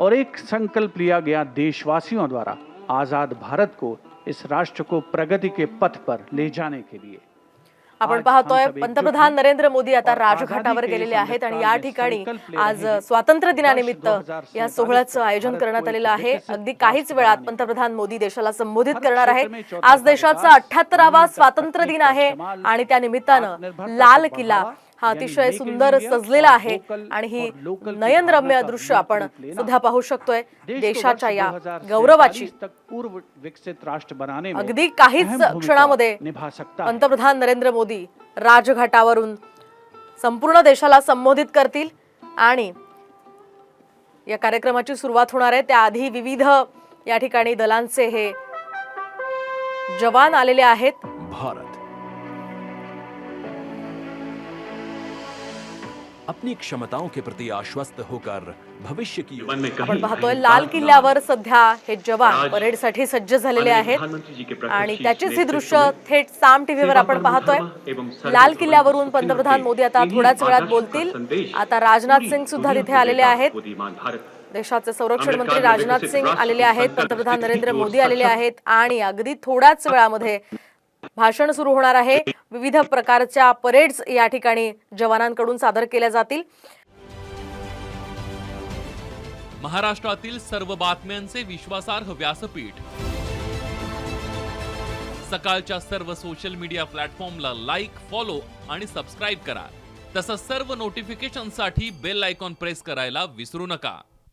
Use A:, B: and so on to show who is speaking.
A: और एक संकल्प लिया गया देशवासियों द्वारा आजाद भारत को इस राष्ट्र को प्रगति के पथ पर ले जाने के लिए।
B: आपण पाहतोय पंतप्रधान नरेंद्र मोदी आता राजघाटावर गेलेले आहेत आणि या ठिकाणी आज। स्वातंत्र्य दिनानिमित्त
A: वर्ष 2047
B: या सोहळ्याचं आयोजन करण्यात आलेलं आहे. अगदी काहीच वेळात पंतप्रधान मोदी देशाला संबोधित करणार आहेत आज देशाचा अठ्याहत्तरावा स्वातंत्र्य दिन आहे आणि त्या निमित्तानं लाल किल्ला हा अतिशय सुंदर सजलेला
A: और
B: आहे आणि ही नयनरम्य दृश्य आपण। सध्या पाहू शकतोय. देशाच्या या
A: 2047
B: गौरवाची
A: पूर्व विकसित राष्ट्र बनाने
B: अगदी काहीच क्षणामध्ये पंतप्रधान नरेंद्र मोदी राजघाटावरून संपूर्ण देशाला संबोधित करतील आणि या कार्यक्रमाची सुरुवात होणार आहे. त्याआधी विविध या ठिकाणी दलांचे हे जवान आलेले आहेत.
C: भारत. अपनी क्षमताओं के प्रति आश्वस्त होकर भविष्य की ओर
B: आपण पाहतोय लाल किल्ल्यावर सध्या हे जवान परेडसाठी सज्ज झालेले आहेत. आणि त्याचीच ही दृश्य थेट साम टीव्हीवर आपण पाहतोय. लाल किल्ल्यावरून पंतप्रधान मोदी आता थोड्याच वेळात बोलतील. आता राजनाथ सिंग सुद्धा तिथे आलेले आहेत. देशाचे संरक्षण मंत्री राजनाथ सिंग आलेले आहेत. पंतप्रधान नरेंद्र मोदी आलेले आहेत. आणि अगदी थोड्याच वेळामध्ये भाषण सुरू होणार आहे. विविध प्रकारच्या परेड्स या ठिकाणी जवानांकडून सादर केल्या जातील.
D: महाराष्ट्रातील सर्व बातम्यांचे विश्वासार्ह व्यासपीठ. सकाळच्या सर्व सोशल मीडिया प्लॅटफॉर्मला लाईक फॉलो आणि सबस्क्राईब करा. तसंच सर्व नोटिफिकेशनसाठी बेल आयकॉन प्रेस करायला विसरू नका.